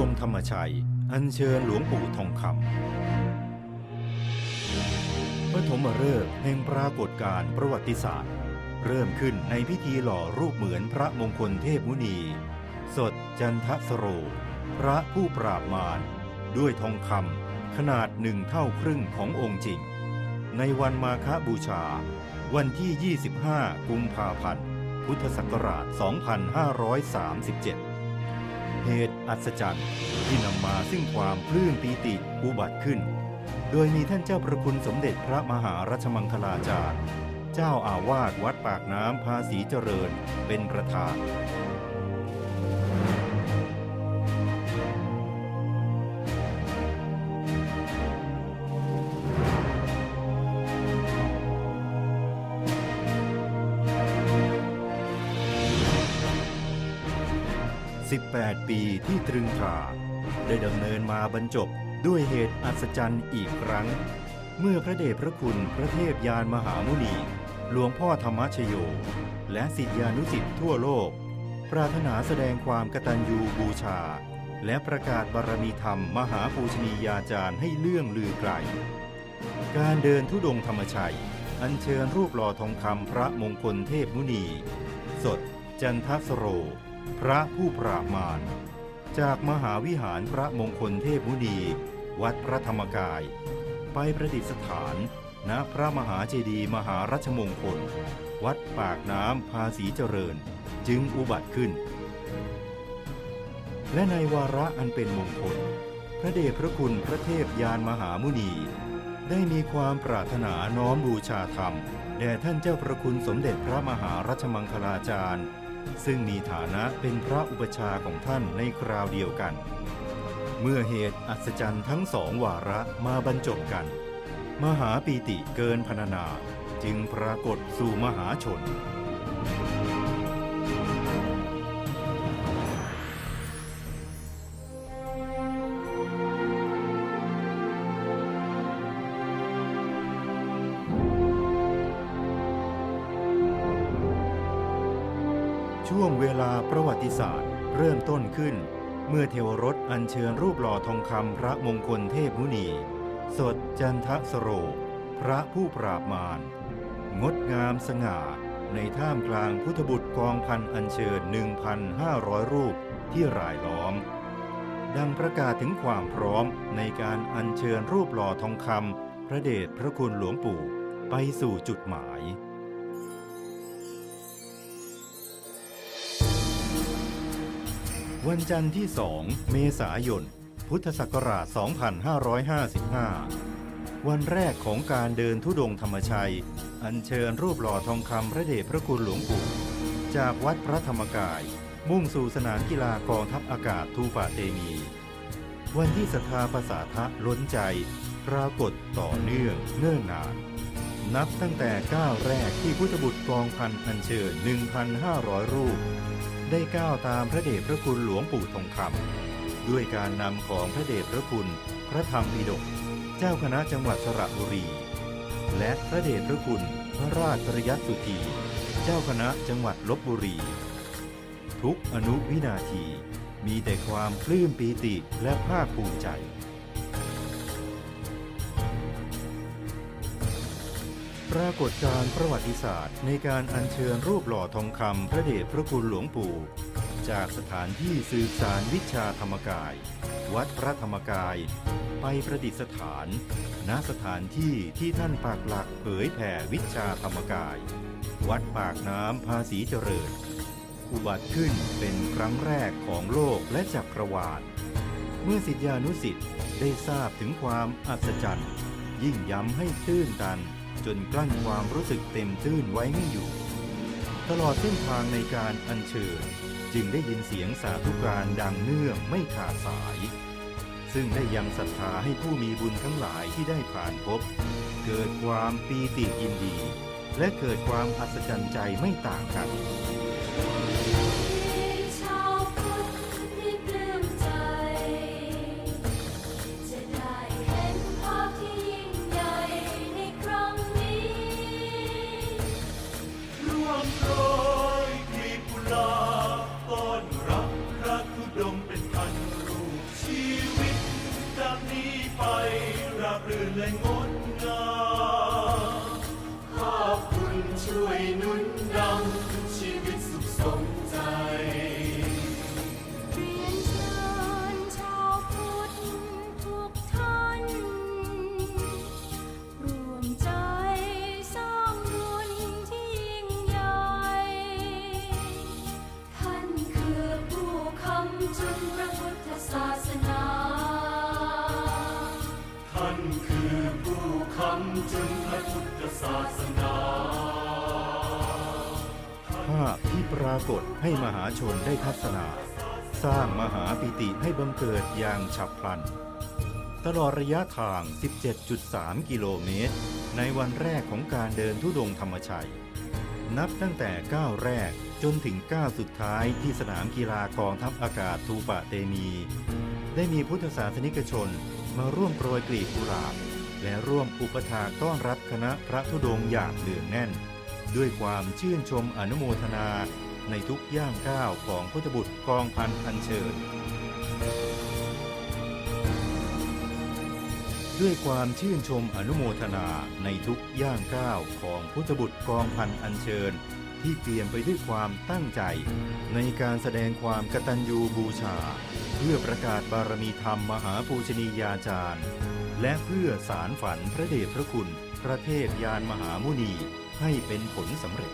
ทุดงค์ธรรมชัย อัญเชิญหลวงปู่ทองคำปฐมฤกษ์แห่งปรากฏการณ์ประวัติศาสตร์ เริ่มขึ้นในพิธีหล่อรูปเหมือนพระมงคลเทพมุนี สดจันทสโร พระผู้ปราบมาร ด้วยทองคำขนาดหนึ่งเท่าครึ่งขององค์จริง ในวันมาฆบูชา วันที่ 25 กุมภาพันธ์ พุทธศักราช 2537 เหตุอัศจรรย์ที่นำมาซึ่งความปลื้มปีติอุบัติขึ้น โดยมีท่านเจ้าประคุณสมเด็จพระมหารัชมังคลาจารย์ เจ้าอาวาสวัดปากน้ำภาษีเจริญเป็นประธาน 18 ปีที่ตรึงตรา ได้ดำเนินมาบรรจบด้วยเหตุอัศจรรย์อีกครั้ง เมื่อพระเดชพระคุณพระเทพยานมหามุนี หลวงพ่อธรรมชโย และสิทธิานุสิทธิ์ทั่วโลก ปรารถนาแสดงความกตัญญูบูชา และประกาศบารมีธรรมมหาปูชนียาจารย์ให้เลื่องลือไกล การเดินทุดงค์ธรรมชัย อัญเชิญรูปหล่อทองคำพระมงคลเทพมุนี สดจันทสโร พระผู้ปราบมาร จากมหาวิหารพระมงคลเทพมุนี วัดพระธรรมกาย ไปประดิษฐาน ณพระมหาเจดีย์มหารัชมงคล วัดปากน้ำภาษีเจริญ จึงอุบัติขึ้น และในวาระอันเป็นมงคล พระเดชพระคุณพระเทพยานมหามุนี ได้มีความปรารถนาน้อมบูชาธรรมแด่ท่านเจ้าประคุณสมเด็จพระมหารัชมังคลาจารย์ ซึ่งมีฐานะเป็นพระอุปชาของท่านในคราวเดียวกัน เมื่อเหตุอัศจรรย์ทั้งสองวาระมาบรรจบกัน มหาปีติเกินพรรณนาจึงปรากฏสู่มหาชน ช่วงเวลาประวัติศาสตร์ เริ่มต้นขึ้น เมื่อเทวรถอัญเชิญรูปหล่อทองคำพระมงคลเทพมุนี สดจันทสโร พระผู้ปราบมาร งดงามสง่า ในท่ามกลางพุทธบุตรกองพันอัญเชิญ 1,500 รูปที่รายล้อม ดังประกาศถึงความพร้อมในการอัญเชิญรูปหล่อทองคำพระเดชพระคุณหลวงปู่ไปสู่จุดหมาย วันจันทร์ที่ 2 เมษายน พุทธศักราช 2555 วันแรกของการเดินทุดงค์ธรรมชัย อัญเชิญรูปหล่อทองคำพระเดชพระคุณหลวงปู่จากวัดพระธรรมกาย มุ่งสู่สนามกีฬากองทัพอากาศทูปะเตมี วันที่ศรัทธาภาษาทะล้นใจ ปรากฏต่อเนื่องเนื่องนาน นับตั้งแต่ก้าวแรกที่พุทธบุตรกองพันอัญเชิญ 1,500 รูป ได้ก้าวตามพระเดชพระคุณหลวงปู่ทองคำด้วยการนำของพระเดชพระคุณ พระธรรมปิฎกเจ้าคณะจังหวัดสระบุรี และพระเดชพระคุณพระราชปริยัติสุธีเจ้าคณะจังหวัดลบบุรี ทุกอนุวินาทีมีแต่ความปลื้มปีติและภาคภูมิใจ ปรากฏการประวัติศาสตร์ ในการอัญเชิญรูปหล่อทองคำพระเดชพระคุณหลวงปู่ จากสถานที่สืบสารวิชาธรรมกาย วัดพระธรรมกาย ไปประดิษฐาน ณสถานที่ที่ท่านปากหลักเผยแผ่วิชาธรรมกาย วัดปากน้ำภาษีเจริญ อุบัติขึ้นเป็นครั้งแรกของโลกและจักรวาลเมื่อสิทธิานุสิทธิ์ได้ทราบถึงความอัศจรรย์ ยิ่งย้ำให้ตื้นตัน จนกลั้นความรู้สึกเต็มตื้นไว้ไม่อยู่ ตลอดเส้นทางในการอัญเชิญจึงได้ยินเสียงสาธุการดังเนื่องไม่ขาดสาย ซึ่งได้ยังศรัทธาให้ผู้มีบุญทั้งหลายที่ได้ผ่านพบ เกิดความปีติยินดี และเกิดความอัศจรรย์ใจไม่ต่างกัน ดมเป็นคันรูปชีวิตจากนี้ไปราบรื่นและงดงามขอบคุณช่วยนุน ปรากฏให้มหาชนได้ทัศนา สร้างมหาปิติให้บังเกิดอย่างฉับพลัน ตลอดระยะทาง 17.3 กิโลเมตร ในวันแรกของการเดินทุดงค์ธรรมชัย นับตั้งแต่ก้าวแรกจนถึงก้าวสุดท้ายที่สนามกีฬากองทัพอากาศทูปะเตมี ได้มีพุทธศาสนิกชนมาร่วมโปรยกลีบกุหลาบและร่วมอุปถากต้อนรับคณะพระธุดงค์อย่างเดืองแน่น ด้วยความชื่นชมอนุโมทนาในทุกย่างก้าวของพุทธบุตรกองพันอัญเชิญ ด้วยความชื่นชมอนุโมทนาในทุกย่างก้าวของพุทธบุตรกองพันอัญเชิญ ที่เปลี่ยนไปด้วยความตั้งใจ ในการแสดงความกตัญญูบูชา เพื่อประกาศบารมีธรรมมหาปูชนียาจารย์ และเพื่อสารฝันพระเดชพระคุณ พระเทพยานมหามุนี ให้เป็นผลสำเร็จ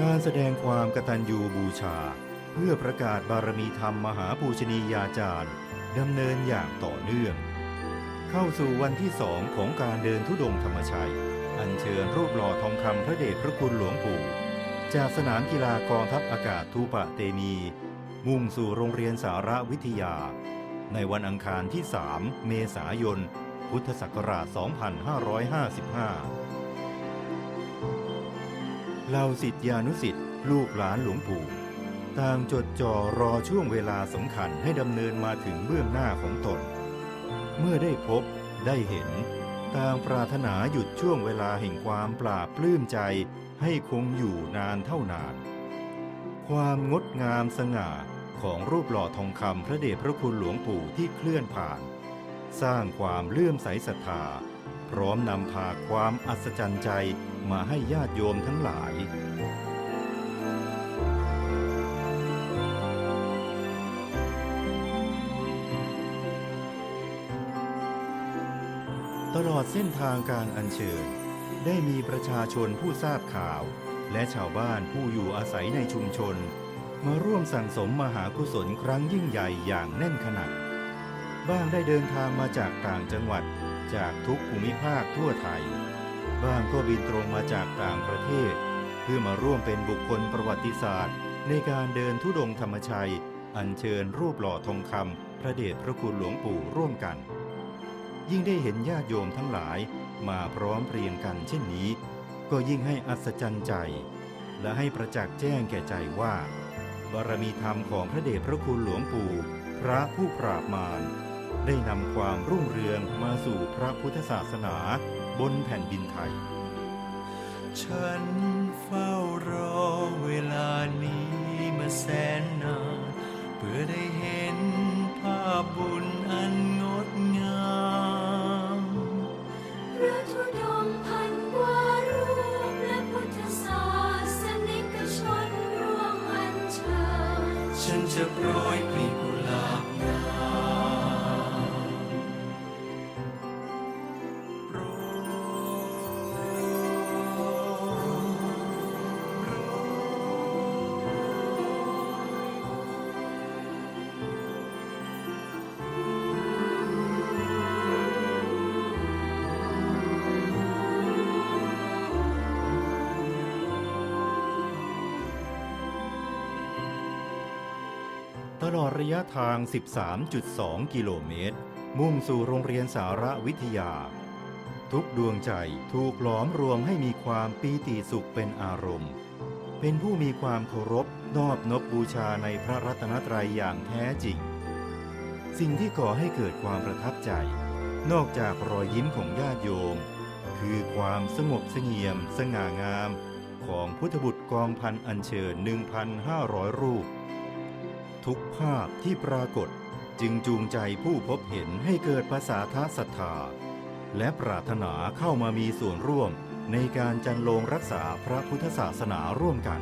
การแสดงความกตัญญูบูชา เพื่อประกาศบารมีธรรมมหาปูชนียาจารย์ดำเนินอย่างต่อเนื่อง เข้าสู่วันที่สองของการเดินทุดงค์ธรรมชัย อัญเชิญรูปหล่อทองคำพระเดชพระคุณหลวงปู่ จากสนามกีฬากองทัพอากาศทูปะเตมี มุ่งสู่โรงเรียนสารวิทยา ในวันอังคารที่ 3 เมษายน พุทธศักราช 2555เหล่าสิทธิานุสิทธิ์ลูกหลานหลวงปู่ต่างจดจ่อรอช่วงเวลาสำคัญให้ดำเนินมาถึงเบื้องหน้าของตน เมื่อได้พบได้เห็น ต่างปรารถนาหยุดช่วงเวลาแห่งความปราบปลื้มใจให้คงอยู่นานเท่านาน ความงดงามสง่าของรูปหล่อทองคำพระเดชพระคุณหลวงปู่ที่เคลื่อนผ่าน สร้างความเลื่อมใสศรัทธา พร้อมนำพาความอัศจรรย์ใจมาให้ญาติโยมทั้งหลาย อดเส้นทางการอัญเชิญ ได้มีประชาชนผู้ทราบข่าว และชาวบ้านผู้อยู่อาศัยในชุมชน มาร่วมสั่งสมมหากุศลครั้งยิ่งใหญ่อย่างแน่นขนาดบ้างได้เดินทางมาจากต่างจังหวัดจากทุกภูมิภาคทั่วไทย บ้างก็บินตรงมาจากต่างประเทศ เพื่อมาร่วมเป็นบุคคลประวัติศาสตร์ ในการเดินทุดงค์ธรรมชัย อัญเชิญรูปหล่อทองคำพระเดชพระคุณหลวงปู่ร่วมกัน ยิ่งได้เห็นญาติโยมทั้งหลายมาพร้อมเพรียงกันเช่นนี้ ก็ยิ่งให้อัศจรรย์ใจ และให้ประจักษ์แจ้งแก่ใจว่าบารมีธรรมของพระเดชพระคุณหลวงปู่ พระผู้ปราบมาร ได้นำความรุ่งเรืองมาสู่พระพุทธศาสนาบนแผ่นดินไทย ฉันเฝ้ารอเวลานี้มาแสนนานเพื่อได้เห็นภาพบุญอันง โปรย ลอดระยะทาง 13.2 กิโลเมตร มุ่งสู่โรงเรียนสารวิทยา ทุกดวงใจถูกหลอมรวมให้มีความปีติสุขเป็นอารมณ์ เป็นผู้มีความเคารพนอบนบบูชาในพระรัตนตรัยอย่างแท้จริง สิ่งที่ก่อให้เกิดความประทับใจ นอกจากรอยยิ้มของญาติโยม คือความสงบเสงี่ยม สง่างาม ของพุทธบุตรกองพันอัญเชิญ 1,500 รูป ทุกภาพที่ปรากฏจึงจูงใจผู้พบเห็นให้เกิดภาษาทศรัทธา และปรารถนาเข้ามามีส่วนร่วมในการจันลงรักษาพระพุทธศาสนาร่วมกัน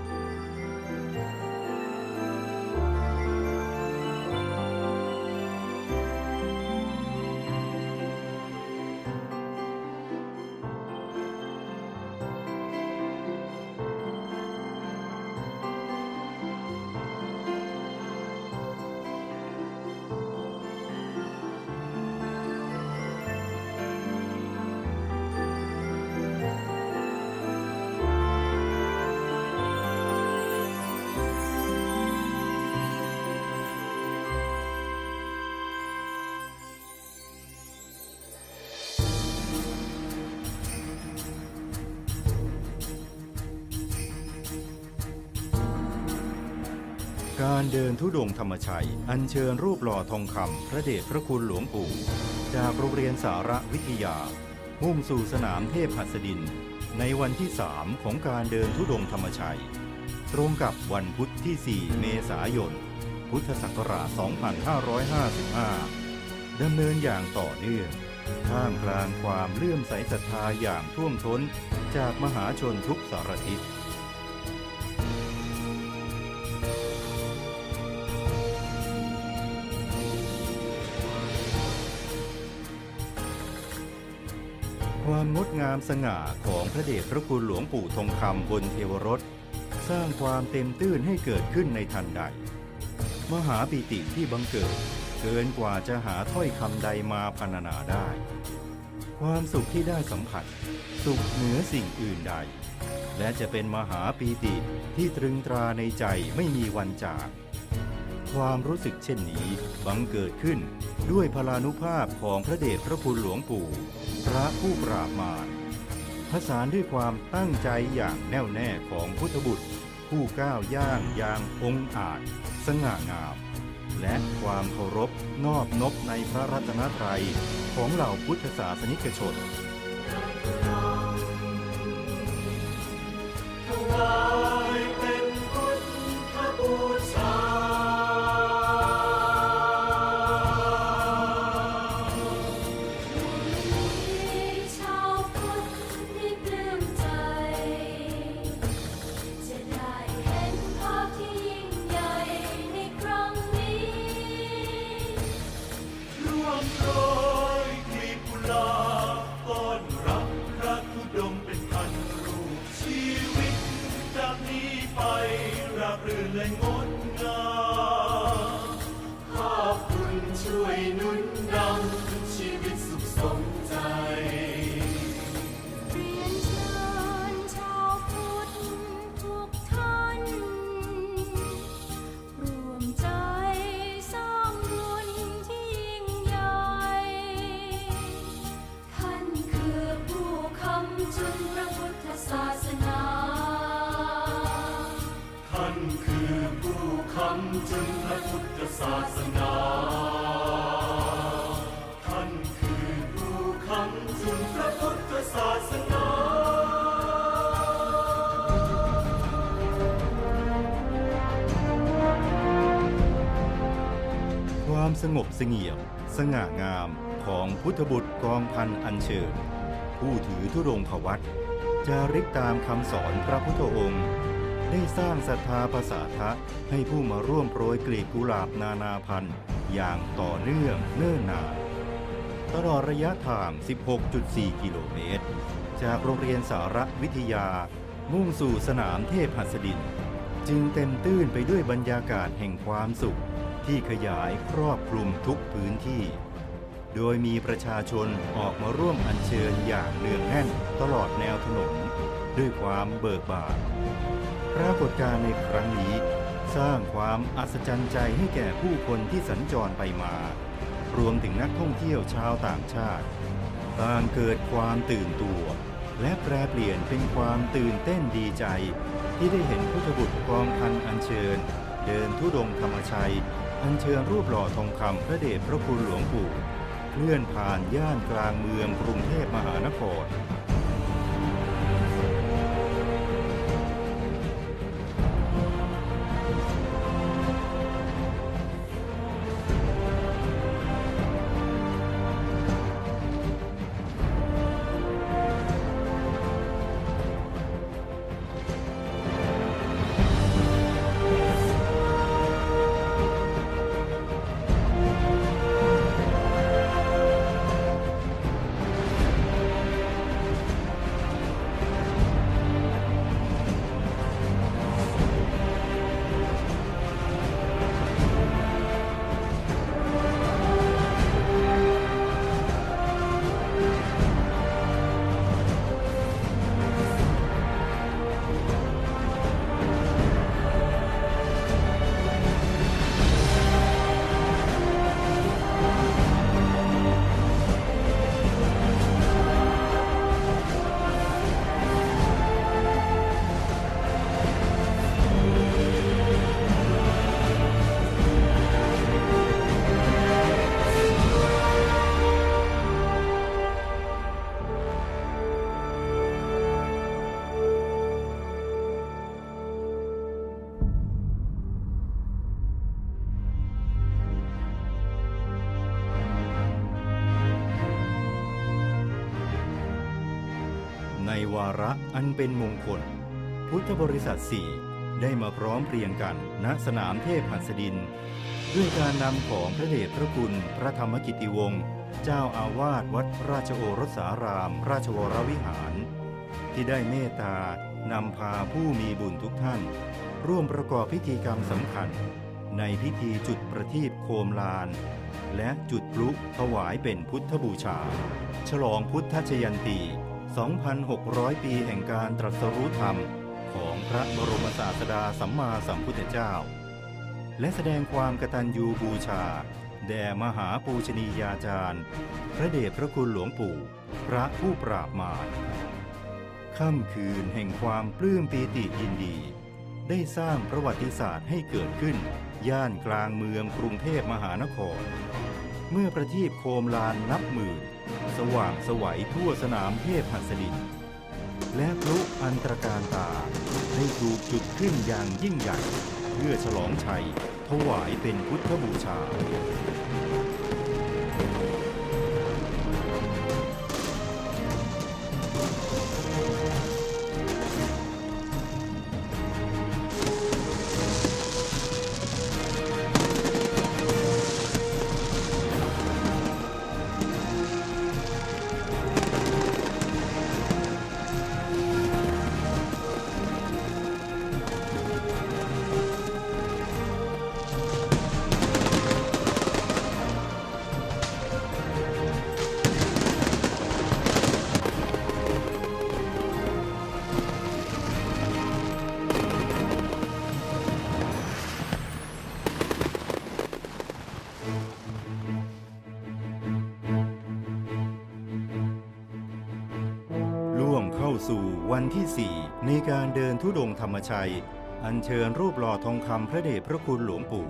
การเดินทุดงค์ธรรมชัย อัญเชิญรูปหล่อทองคำพระเดชพระคุณหลวงปู่ จากโรงเรียนสารวิทยา มุ่งสู่สนามเทพหัสดิน ในวันที่ 3 ของการเดินทุดงค์ธรรมชัย ตรงกับวันพุธที่ 4 เมษายน พุทธศักราช 2555 ดำเนินอย่างต่อเนื่องท่ามกลางความเลื่อมใสศรัทธาอย่างท่วมท้นจากมหาชนทุกสารทิศ งามสง่าของพระเดชพระคุณหลวงปู่ทองคำบนเทวรถสร้างความเต็มตื้นให้เกิดขึ้นในทันใด มหาปิติที่บังเกิดเกินกว่าจะหาถ้อยคำใดมาพรรณนาได้ ความสุขที่ได้สัมผัส สุขเหนือสิ่งอื่นใด และจะเป็นมหาปีติที่ตรึงตราในใจไม่มีวันจาก ความรู้สึกเช่นนี้บังเกิดขึ้นด้วยพลานุภาพของพระเดชพระคุณหลวงปู่ พระผู้ปราบมารผสานด้วยความตั้งใจอย่างแน่วแน่ของพุทธบุตร ผู้ก้าวย่างอย่างองค์อาจ สง่างาม และความเคารพนอบนบในพระรัตนตรัยของเหล่าพุทธศาสนิกชนชำจุนพระพุทธศาสนาความสงบเสงี่ยม สง่างามของพุทธบุตรกองพันอัญเชิญ ผู้ถือธุดงควัตจาริกตามคำสอนพระพุทธองค์ ได้สร้างศรัทธาภาษาทะให้ผู้มาร่วมโปรยกลีบกุหลาบนานาพันธุ์อย่างต่อเนื่องเนิ่นนาน ตลอดระยะทาง 16.4 กิโลเมตร จากโรงเรียนสารวิทยา มุ่งสู่สนามเทพหัสดิน จึงเต็มตื้นไปด้วยบรรยากาศแห่งความสุข ที่ขยายครอบคลุมทุกพื้นที่ โดยมีประชาชนออกมาร่วมอัญเชิญอย่างเนืองแน่นตลอดแนวถนน ด้วยความเบิกบานปรากฏการณ์ในครั้งนี้ สร้างความอัศจรรย์ใจให้แก่ผู้คนที่สัญจรไปมา รวมถึงนักท่องเที่ยวชาวต่างชาติ ต่างเกิดความตื่นตัว และแปรเปลี่ยนเป็นความตื่นเต้นดีใจ ที่ได้เห็นพุทธบุตรกองพันอัญเชิญ เดินทุดงค์ธรรมชัย อัญเชิญรูปหล่อทองคำพระเดชพระคุณหลวงปู่ เคลื่อนผ่านย่านกลางเมืองกรุงเทพมหานคร ในวาระอันเป็นมงคล พุทธบริษัทสี่ได้มาพร้อมเพรียงกันณสนามเทพหัสดิน ด้วยการนำของพระเดชพระคุณพระธรรมกิติวงศ์เจ้าอาวาสวัดราชโอรสาราม ราชวรวิหาร ที่ได้เมตตานำพาผู้มีบุญทุกท่าน ร่วมประกอบพิธีกรรมสำคัญ ในพิธีจุดประทีปโคมลาน และจุดพลุถวายเป็นพุทธบูชา ฉลองพุทธชยันตี 2,600 ปีแห่งการตรัสรู้ธรรมของพระบรมศาสดาสัมมาสัมพุทธเจ้า และแสดงความกตัญญูบูชา แด่มหาปูชนียาจารย์ พระเดชพระคุณหลวงปู่ พระผู้ปราบมารค่ำคืนแห่งความปลื้มปีติยินดี ได้สร้างประวัติศาสตร์ให้เกิดขึ้น ย่านกลางเมืองกรุงเทพมหานคร เมื่อประทีปโคมลานนับหมื่น สว่างสวัยทั่วสนามเทพหัสดิน และพลุอันตรการตาได้ถูกจุดขึ้นอย่างยิ่งใหญ่ เพื่อฉลองชัยถวายเป็นพุทธบูชา การเดินทุดงธรรมชัย อัญเชิญรูปหล่อทองคำพระเดชพระคุณหลวงปู่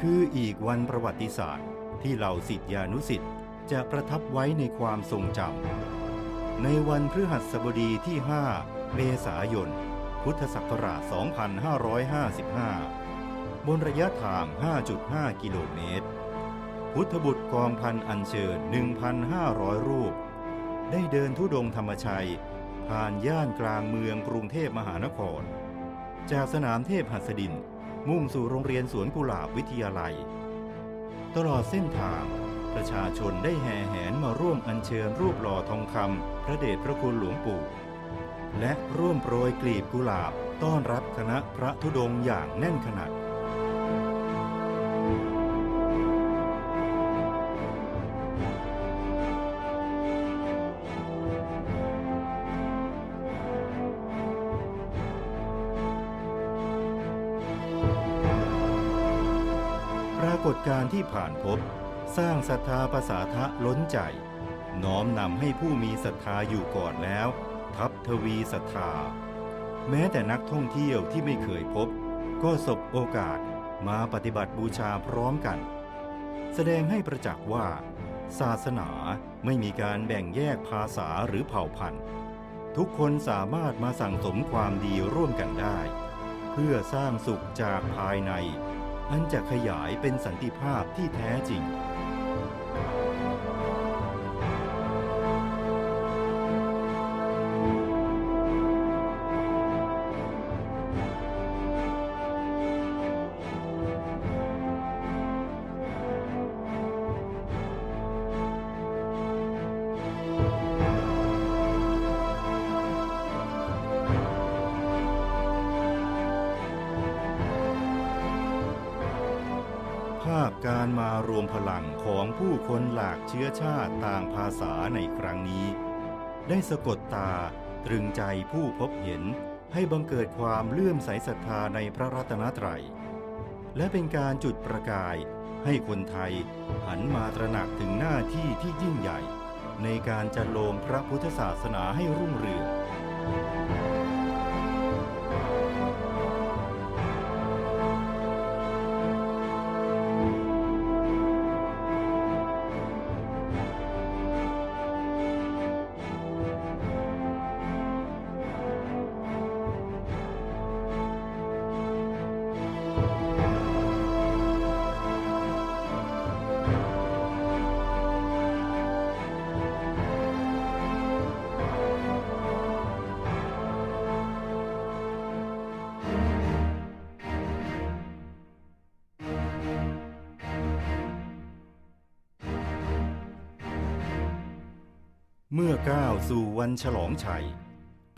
คืออีกวันประวัติศาสตร์ที่เหล่าสิทธิานุสิทธิ์จะประทับไว้ในความทรงจำในวันพฤหัสบดีที่ 5 เมษายน พุทธศักราช 2555 บนระยะทาง 5.5 กิโลเมตร พุทธบุตรกองพันอัญเชิญ 1,500 รูป ได้เดินทุดงธรรมชัย ผ่านย่านกลางเมืองกรุงเทพมหานคร จากสนามเทพหัสดิน มุ่งสู่โรงเรียนสวนกุหลาบวิทยาลัย ตลอดเส้นทาง ประชาชนได้แห่แหนมาร่วมอัญเชิญรูปหล่อทองคำพระเดชพระคุณหลวงปู่ และร่วมโปรยกลีบกุหลาบต้อนรับคณะพระธุดงค์อย่างแน่นขนาด ผ่านพบสร้างศรัทธาประสาทะล้นใจ น้อมนำให้ผู้มีศรัทธาอยู่ก่อนแล้ว ทับทวีศรัทธา แม้แต่นักท่องเที่ยวที่ไม่เคยพบ ก็สบโอกาสมาปฏิบัติบูชาพร้อมกัน แสดงให้ประจักษ์ว่า ศาสนาไม่มีการแบ่งแยกภาษาหรือเผ่าพันธุ์ ทุกคนสามารถมาสั่งสมความดีร่วมกันได้ เพื่อสร้างสุขจากภายใน อันจะขยายเป็นสันติภาพที่แท้จริง ชื้อชาติต่างภาษาในครั้งนี้ ได้สะกดตาตรึงใจผู้พบเห็นให้บังเกิดความเลื่อมใสศรัทธาในพระรัตนตรัย และเป็นการจุดประกายให้คนไทยหันมาตระหนักถึงหน้าที่ที่ยิ่งใหญ่ ในการจันโลมพระพุทธศาสนาให้รุ่งเรือง เมื่อก้าวสู่วันฉลองชัย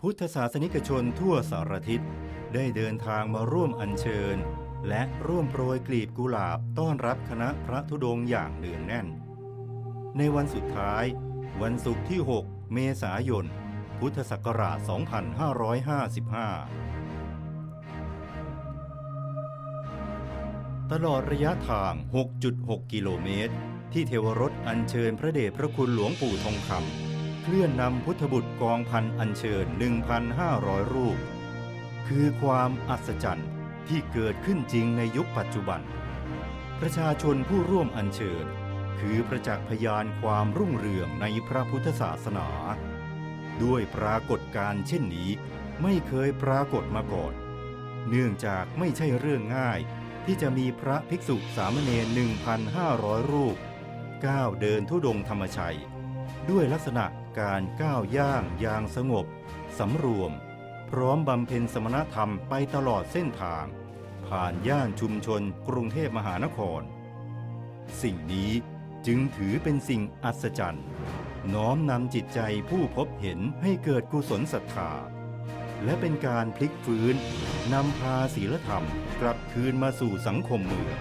พุทธศาสนิกชนทั่วสารทิศได้เดินทางมาร่วมอัญเชิญ และร่วมโปรยกลีบกุหลาบต้อนรับคณะพระธุดงค์อย่างเนืองแน่น ในวันสุดท้าย วันศุกร์ที่ 6 เมษายน พุทธศักราช 2555 ตลอดระยะทาง 6.6 กิโลเมตร ที่เทวรถอัญเชิญพระเดชพระคุณหลวงปู่ทองคำ เคลื่อนนำพุทธบุตรกองพันอัญเชิญ 1,500 รูป คือความอัศจรรย์ที่เกิดขึ้นจริงในยุคปัจจุบัน ประชาชนผู้ร่วมอัญเชิญ คือประจักษ์พยานความรุ่งเรืองในพระพุทธศาสนา ด้วยปรากฏการณ์เช่นนี้ไม่เคยปรากฏมาก่อน เนื่องจากไม่ใช่เรื่องง่ายที่จะมีพระภิกษุสามเณร1,500 รูปก้าวเดินทุดงค์ธรรมชัย ด้วยลักษณะ การก้าวย่างอย่างสงบ สำรวม พร้อมบำเพ็ญสมณธรรมไปตลอดเส้นทาง ผ่านย่านชุมชนกรุงเทพมหานคร สิ่งนี้จึงถือเป็นสิ่งอัศจรรย์ น้อมนำจิตใจผู้พบเห็นให้เกิดกุศลศรัทธา และเป็นการพลิกฟื้นนำพาศีลธรรมกลับคืนมาสู่สังคมเมือง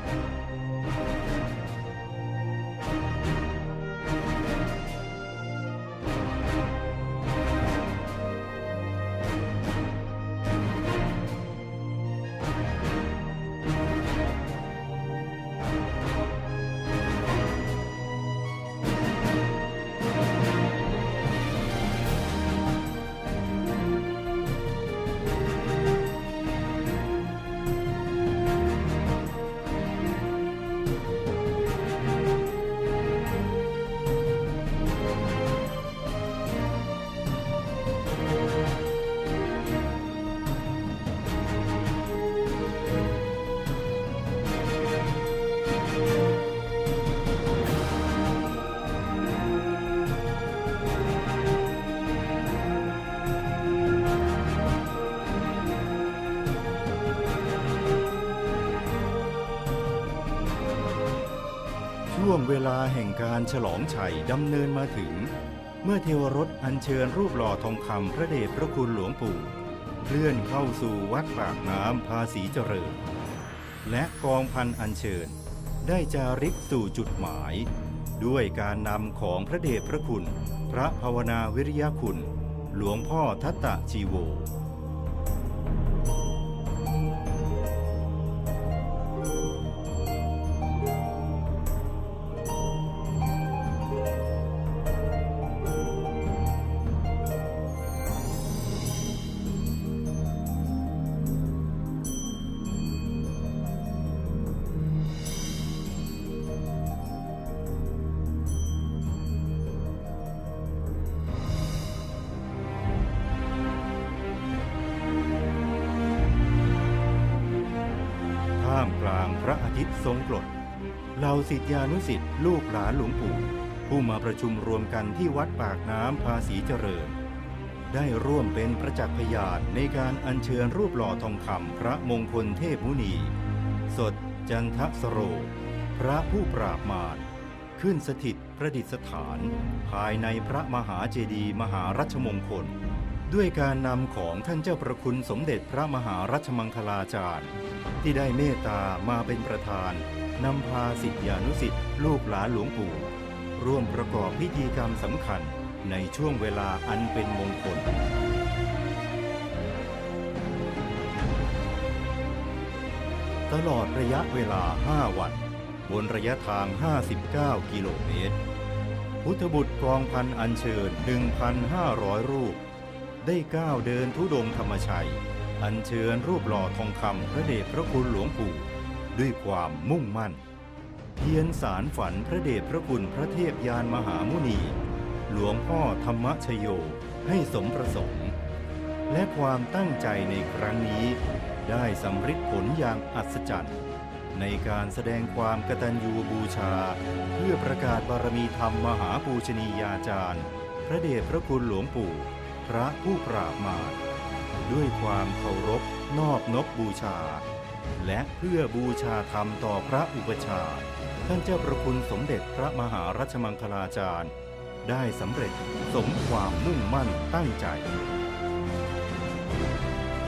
เวลาแห่งการฉลองชัยดำเนินมาถึง เมื่อเทวรถอัญเชิญรูปหล่อทองคำพระเดชพระคุณหลวงปู่เคลื่อนเข้าสู่วัดปากน้ำภาษีเจริญ และกองพันอัญเชิญ ได้จาริกสู่จุดหมาย ด้วยการนำของพระเดชพระคุณ พระภาวนาวิริยคุณ หลวงพ่อทัตตะชีโว เหล่าศิยานุศิษย์ลูกหลานหลวงปู่ ผู้มาประชุมรวมกันที่วัดปากน้ำภาษีเจริญ ได้ร่วมเป็นประจักษ์พยานในการอัญเชิญรูปหล่อทองคำพระมงคลเทพมุนี สดจันทสโร พระผู้ปราบมารขึ้นสถิตประดิษฐาน ภายในพระมหาเจดีย์มหารัชมงคล ด้วยการนำของท่านเจ้าประคุณสมเด็จพระมหารัชมังคลาจารย์ ที่ได้เมตตามาเป็นประธาน นำพาสิทธิานุสิทธิลูกหลานหลวงปู่ ร่วมประกอบพิธีกรรมสำคัญในช่วงเวลาอันเป็นมงคลตลอดระยะเวลา 5 วัน บนระยะทาง 59 กิโลเมตร พุทธบุตรกองพันอัญเชิญ 1,500 รูป ได้ก้าวเดินทุดงคธรรมชัย อัญเชิญรูปหล่อทองคำพระเดชพระคุณหลวงปู่ ด้วยความมุ่งมั่น เพียรสารฝันพระเดชพระคุณพระเทพยานมหามุนี หลวงพ่อธรรมชโยให้สมประสงค์ และความตั้งใจในครั้งนี้ ได้สำฤทธิ์ผลอย่างอัศจรรย์ ในการแสดงความกตัญญูบูชา เพื่อประกาศบารมีธรรมมหาปูชนียาจารย์ พระเดชพระคุณหลวงปู่ พระผู้ปราบมารด้วยความเคารพนอบนบบูชา และเพื่อบูชาธรรมต่อพระอุปชาท่านเจ้าประคุณสมเด็จพระมหารัชมังคลาจารย์ ได้สำเร็จสมความมุ่งมั่นตั้งใจ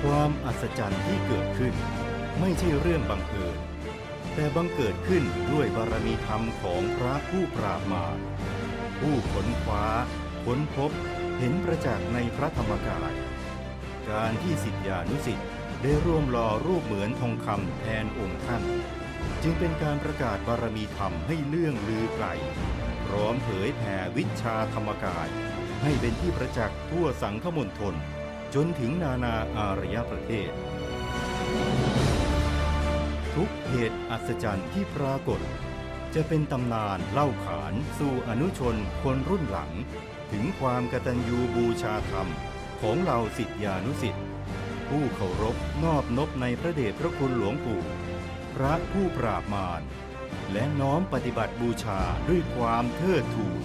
ความอัศจรรย์ที่เกิดขึ้น ไม่ใช่เรื่องบังเอิญแต่บังเกิดขึ้นด้วยบารมีธรรมของพระผู้ปราบมา ผู้ค้นคว้าค้นพบเห็นประจักษ์ในพระธรรมกาย การที่สิทธิานุสิทธิ ได้ร่วมหล่อรูปเหมือนทองคำแทนองค์ท่าน จึงเป็นการประกาศบารมีธรรมให้เลื่องลือไกล พร้อมเผยแผ่วิชาธรรมกาย ให้เป็นที่ประจักษ์ทั่วสังฆมณฑลจนถึงนานาอารยประเทศ ทุกเหตุอัศจรรย์ที่ปรากฏ จะเป็นตำนานเล่าขานสู่อนุชนคนรุ่นหลัง ถึงความกตัญญูบูชาธรรมของเหล่าสิทธิานุสิทธิ ผู้เคารพนอบนบในพระเดชพระคุณหลวงปู่ พระผู้ปราบมาร และน้อมปฏิบัติบูชาด้วยความเทิดทูน